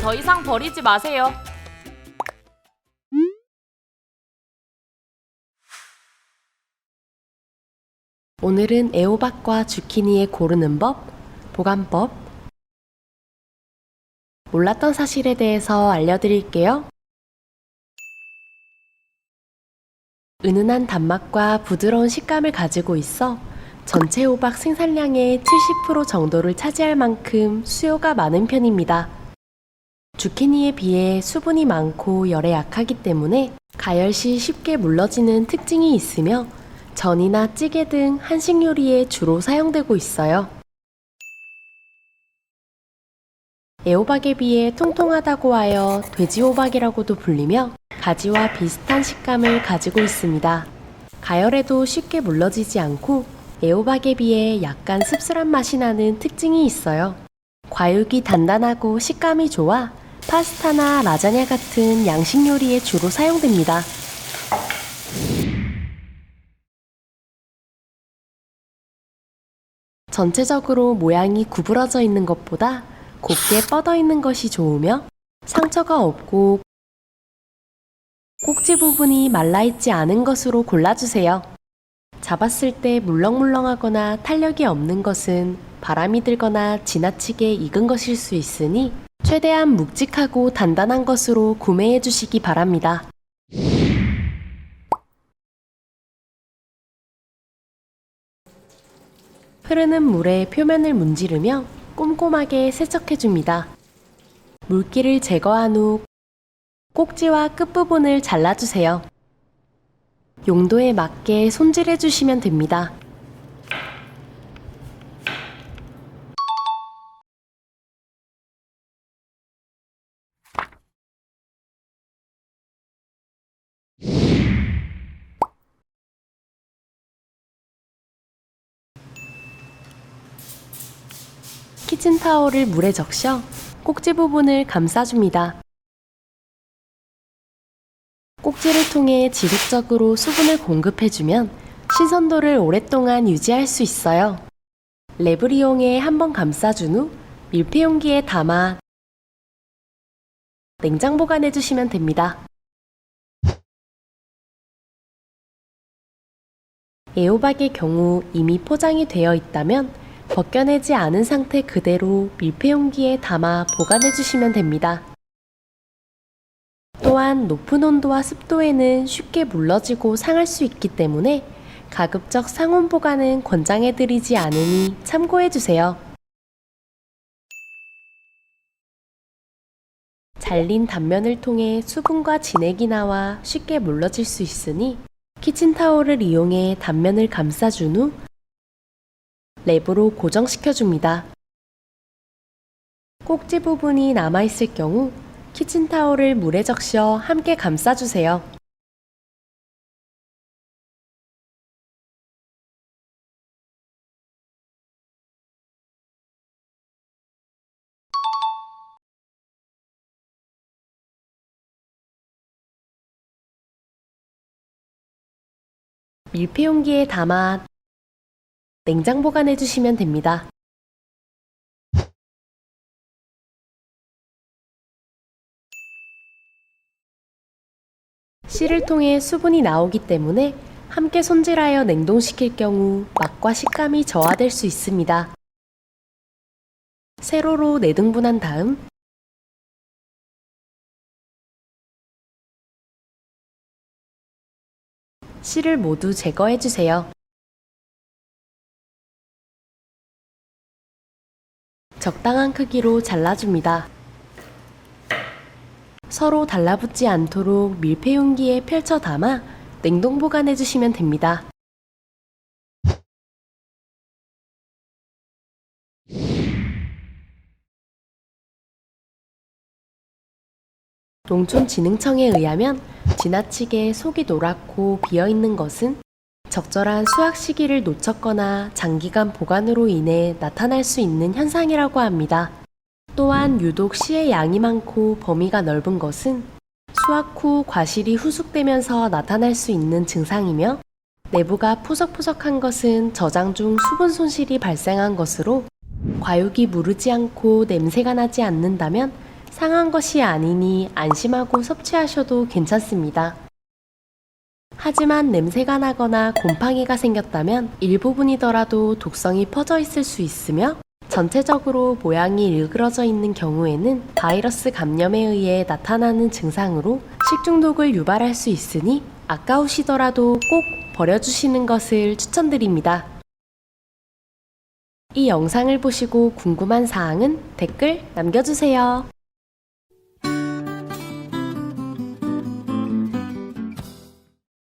좀더 이상 버리지 마세요. 오늘은 애호박과 주키니의 고르는 법, 보관법, 몰랐던 사실에 대해서 알려드릴게요. 은은한 단맛과 부드러운 식감을 가지고 있어 전체 호박 생산량의 70% 정도를 차지할 만큼 수요가 많은 편입니다. 주키니에 비해 수분이 많고 열에 약하기 때문에 가열 시 쉽게 물러지는 특징이 있으며 전이나 찌개 등 한식 요리에 주로 사용되고 있어요. 애호박에 비해 통통하다고 하여 돼지호박이라고도 불리며 가지와 비슷한 식감을 가지고 있습니다. 가열에도 쉽게 물러지지 않고 애호박에 비해 약간 씁쓸한 맛이 나는 특징이 있어요. 과육이 단단하고 식감이 좋아 파스타나 라자냐 같은 양식 요리에 주로 사용됩니다. 전체적으로 모양이 구부러져 있는 것보다 곱게 뻗어 있는 것이 좋으며 상처가 없고 꼭지 부분이 말라있지 않은 것으로 골라주세요. 잡았을 때 물렁물렁하거나 탄력이 없는 것은 바람이 들거나 지나치게 익은 것일 수 있으니 최대한 묵직하고 단단한 것으로 구매해 주시기 바랍니다. 흐르는 물에 표면을 문지르며 꼼꼼하게 세척해 줍니다. 물기를 제거한 후 꼭지와 끝부분을 잘라주세요. 용도에 맞게 손질해 주시면 됩니다. 키친 타올을 물에 적셔 꼭지 부분을 감싸줍니다. 꼭지를 통해 지속적으로 수분을 공급해주면 신선도를 오랫동안 유지할 수 있어요. 랩을 이용해 한번 감싸준 후 밀폐용기에 담아 냉장 보관해주시면 됩니다. 애호박의 경우 이미 포장이 되어 있다면 벗겨내지 않은 상태 그대로 밀폐용기에 담아 보관해 주시면 됩니다. 또한 높은 온도와 습도에는 쉽게 물러지고 상할 수 있기 때문에 가급적 상온 보관은 권장해 드리지 않으니 참고해 주세요. 잘린 단면을 통해 수분과 진액이 나와 쉽게 물러질 수 있으니 키친타올을 이용해 단면을 감싸준 후 랩으로 고정시켜줍니다. 꼭지 부분이 남아있을 경우 키친타올을 물에 적셔 함께 감싸주세요. 밀폐용기에 담아 냉장 보관해 주시면 됩니다. 씨를 통해 수분이 나오기 때문에 함께 손질하여 냉동시킬 경우 맛과 식감이 저하될 수 있습니다. 세로로 내등분한 다음 씨를 모두 제거해 주세요. 적당한 크기로 잘라줍니다. 서로 달라붙지 않도록 밀폐용기에 펼쳐 담아 냉동 보관해 주시면 됩니다. 농촌진흥청에 의하면 지나치게 속이 노랗고 비어 있는 것은 적절한 수확 시기를 놓쳤거나 장기간 보관으로 인해 나타날 수 있는 현상이라고 합니다. 또한 유독 씨의 양이 많고 범위가 넓은 것은 수확 후 과실이 후숙되면서 나타날 수 있는 증상이며 내부가 푸석푸석한 것은 저장 중 수분 손실이 발생한 것으로 과육이 무르지 않고 냄새가 나지 않는다면 상한 것이 아니니 안심하고 섭취하셔도 괜찮습니다. 하지만 냄새가 나거나 곰팡이가 생겼다면 일부분이더라도 독성이 퍼져 있을 수 있으며 전체적으로 모양이 일그러져 있는 경우에는 바이러스 감염에 의해 나타나는 증상으로 식중독을 유발할 수 있으니 아까우시더라도 꼭 버려주시는 것을 추천드립니다. 이 영상을 보시고 궁금한 사항은 댓글 남겨주세요.